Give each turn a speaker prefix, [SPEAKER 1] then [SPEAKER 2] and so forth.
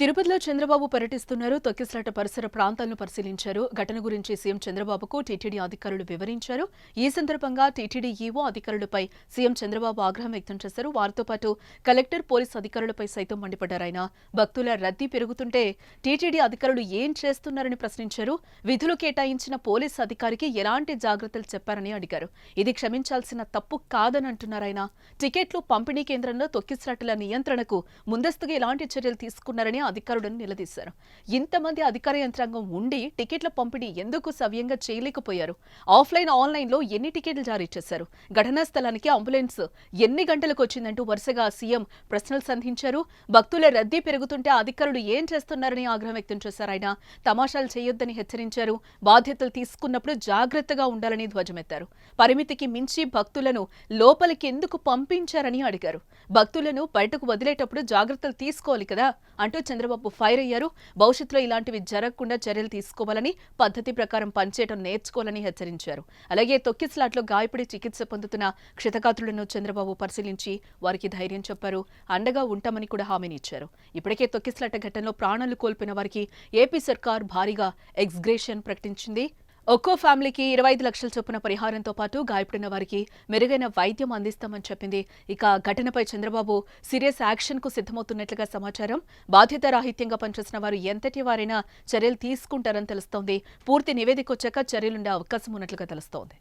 [SPEAKER 1] తిరుపతిలో చంద్రబాబు పర్యటిస్తున్నారు. తొక్కిసలాట పరిసర ప్రాంతాలను పరిశీలించారు. ఘటన గురించి సీఎం చంద్రబాబుకు టీటీడీ అధికారులు వివరించారు. ఈ సందర్భంగా టీటీడీ ఈవో అధికారులపై సీఎం చంద్రబాబు ఆగ్రహం వ్యక్తం చేశారు. వారితో పాటు కలెక్టర్ పోలీస్ అధికారులపై సైతం మండిపడ్డారు ఆయన. భక్తుల రద్దీ పెరుగుతుంటే టీటీడీ అధికారులు ఏం చేస్తున్నారని ప్రశ్నించారు. విధులు కేటాయించిన పోలీస్ అధికారికి ఎలాంటి జాగ్రత్తలు చెప్పారని అడిగారు. ఇది క్షమించాల్సిన తప్పు కాదని అంటున్నారు ఆయన. టికెట్లు పంపిణీ కేంద్రంలో తొక్కిసలాటల నియంత్రణకు ముందస్తుగా ఎలాంటి చర్యలు తీసుకున్నారని అధికారులను నిలదీశారు. ఇంతమంది అధికార యంత్రాంగం ఉండి టికెట్ల పంపిణీ ఎందుకు సవ్యంగా చేయలేకపోయారు? ఆఫ్లైన్ ఆన్లైన్లో ఎన్ని టికెట్లు జారీ చేశారు? ఘటనా స్థలానికి అంబులెన్స్ ఎన్ని గంటలకు వచ్చిందంటూ వరుసగా సీఎం ప్రశ్నలు సంధించారు. భక్తుల రద్దీ పెరుగుతుంటే అధికారులు ఏం చేస్తున్నారని ఆగ్రహం వ్యక్తం చేశారు ఆయన. తమాషాలు చేయొద్దని హెచ్చరించారు. బాధ్యతలు తీసుకున్నప్పుడు జాగ్రత్తగా ఉండాలని ధ్వజమెత్తారు. పరిమితికి మించి భక్తులను లోపలికి ఎందుకు పంపించారని అడిగారు. భక్తులను బయటకు వదిలేటప్పుడు జాగ్రత్తలు తీసుకోవాలి కదా అంటూ చంద్రబాబు ఫైర్ అయ్యారు. భవిష్యత్తులో ఇలాంటివి జరగకుండా చర్యలు తీసుకోవాలని పద్ధతి ప్రకారం పనిచేయడం నేర్చుకోవాలని హెచ్చరించారు. అలాగే తొక్కిసలాట్లో గాయపడి చికిత్స పొందుతున్న క్షతగాత్రులను చంద్రబాబు పరిశీలించి వారికి ధైర్యం చెప్పారు. అండగా ఉంటామని కూడా హామీనిచ్చారు ఇప్పటికే తొక్కిసలాట ఘటనలో ప్రాణాలు కోల్పోయిన వారికి ఏపీ సర్కార్ భారీగా ఎక్స్గ్రేషన్ ప్రకటించింది. ఒక్కో ఫ్యామిలీకి ఇరవై ఐదు లక్షల చొప్పున పరిహారంతో పాటు గాయపడిన వారికి మెరుగైన వైద్యం అందిస్తామని చెప్పింది. ఇక ఘటనపై చంద్రబాబు సీరియస్ యాక్షన్కు సిద్ధమవుతున్నట్లుగా సమాచారం. బాధ్యత రాహిత్యంగా పనిచేసిన వారు ఎంతటి వారైనా చర్యలు తీసుకుంటారని తెలుస్తోంది. పూర్తి నివేదిక వచ్చాక చర్యలుండే అవకాశం ఉన్నట్లుగా తెలుస్తోంది.